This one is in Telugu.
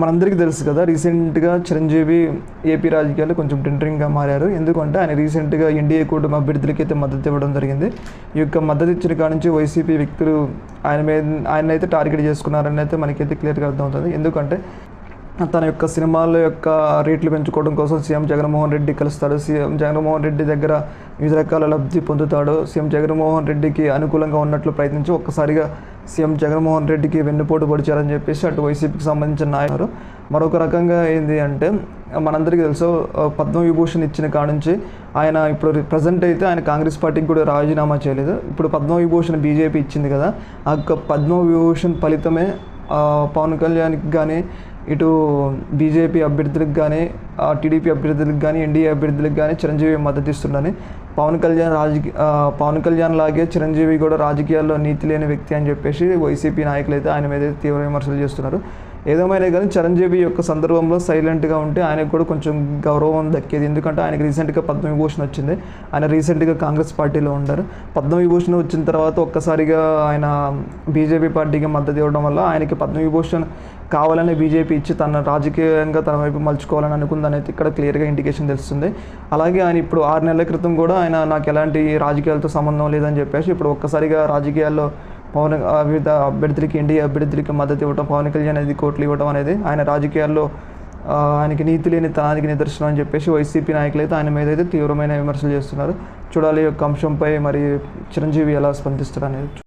మనందరికీ తెలుసు కదా రీసెంట్గా చిరంజీవి ఏపీ రాజకీయాలు కొంచెం టెంటరింగ్గా మారారు. ఎందుకంటే ఆయన రీసెంట్గా ఎన్డీఏ కూటమి అభ్యర్థులకి అయితే మద్దతు ఇవ్వడం జరిగింది. ఈ యొక్క మద్దతు ఇచ్చిన కాడ నుంచి వైసీపీ వ్యక్తులు ఆయన మీద ఆయన అయితే టార్గెట్ చేసుకున్నారని అయితే మనకైతే క్లియర్గా అర్థమవుతుంది. ఎందుకంటే తన యొక్క సినిమాల యొక్క రేట్లు పెంచుకోవడం కోసం సీఎం జగన్మోహన్ రెడ్డి కలుస్తాడు. సీఎం జగన్మోహన్ రెడ్డి దగ్గర వివిధ రకాల లబ్ధి పొందుతాడు. సీఎం జగన్మోహన్ రెడ్డికి అనుకూలంగా ఉన్నట్లు ప్రయత్నించి ఒక్కసారిగా సీఎం జగన్మోహన్ రెడ్డికి వెన్నుపోటు పొడిచారని చెప్పేసి అటు వైసీపీకి సంబంధించిన నాయకులు మరొక రకంగా ఏంది అంటే మనందరికీ తెలుసు పద్మవిభూషణ్ ఇచ్చిన కాడ నుంచి ఆయన ఇప్పుడు ప్రజెంట్ అయితే ఆయన కాంగ్రెస్ పార్టీకి కూడా రాజీనామా చేయలేదు. ఇప్పుడు పద్మవిభూషణ్ బీజేపీ ఇచ్చింది కదా ఆ యొక్క పద్మవిభూషణ్ ఫలితమే పవన్ కళ్యాణ్కి కానీ ఇటు బీజేపీ అభ్యర్థులకు కానీ టీడీపీ అభ్యర్థులకు కానీ ఎన్డీఏ అభ్యర్థులకు కానీ చిరంజీవి మద్దతు ఇస్తుండని పవన్ కళ్యాణ్ రాజకీయ పవన్ కళ్యాణ్ లాగే చిరంజీవి కూడా రాజకీయాల్లో నీతి లేని వ్యక్తి అని చెప్పేసి వైసీపీ నాయకులు అయితే ఆయన మీద తీవ్ర విమర్శలు చేస్తున్నారు. ఏదేమైనా కానీ చిరంజీవి యొక్క సందర్భంలో సైలెంట్గా ఉంటే ఆయనకు కూడా కొంచెం గౌరవం దక్కేది. ఎందుకంటే ఆయనకు రీసెంట్గా పద్మవిభూషణ్ వచ్చింది. ఆయన రీసెంట్గా కాంగ్రెస్ పార్టీలో ఉండారు పద్మవిభూషణ్ వచ్చిన తర్వాత ఒక్కసారిగా ఆయన బీజేపీ పార్టీకి మద్దతు ఇవ్వడం వల్ల ఆయనకి పద్మవిభూషణ్ కావాలని బీజేపీ ఇచ్చి తన రాజకీయంగా తన వైపు మలుచుకోవాలని అనుకుందని అయితే ఇక్కడ క్లియర్గా ఇండికేషన్ తెలుస్తుంది. అలాగే ఆయన ఇప్పుడు ఆరు నెలల క్రితం కూడా ఆయన నాకు ఎలాంటి రాజకీయాలతో సంబంధం లేదని చెప్పేసి ఇప్పుడు ఒక్కసారిగా రాజకీయాల్లో పవన్ వివిధ అభ్యర్థులకి ఎన్డీఏ అభ్యర్థులకి మద్దతు ఇవ్వడం పవన్ కళ్యాణ్ అనేది కోట్లు ఇవ్వడం అనేది ఆయన రాజకీయాల్లో ఆయనకి నీతి లేని తనానికి నిదర్శనం అని చెప్పేసి వైసీపీ నాయకులు అయితే ఆయన మీద అయితే తీవ్రమైన విమర్శలు చేస్తున్నారు. చూడాలి యొక్క అంశంపై మరి చిరంజీవి ఎలా స్పందిస్తారు అనేది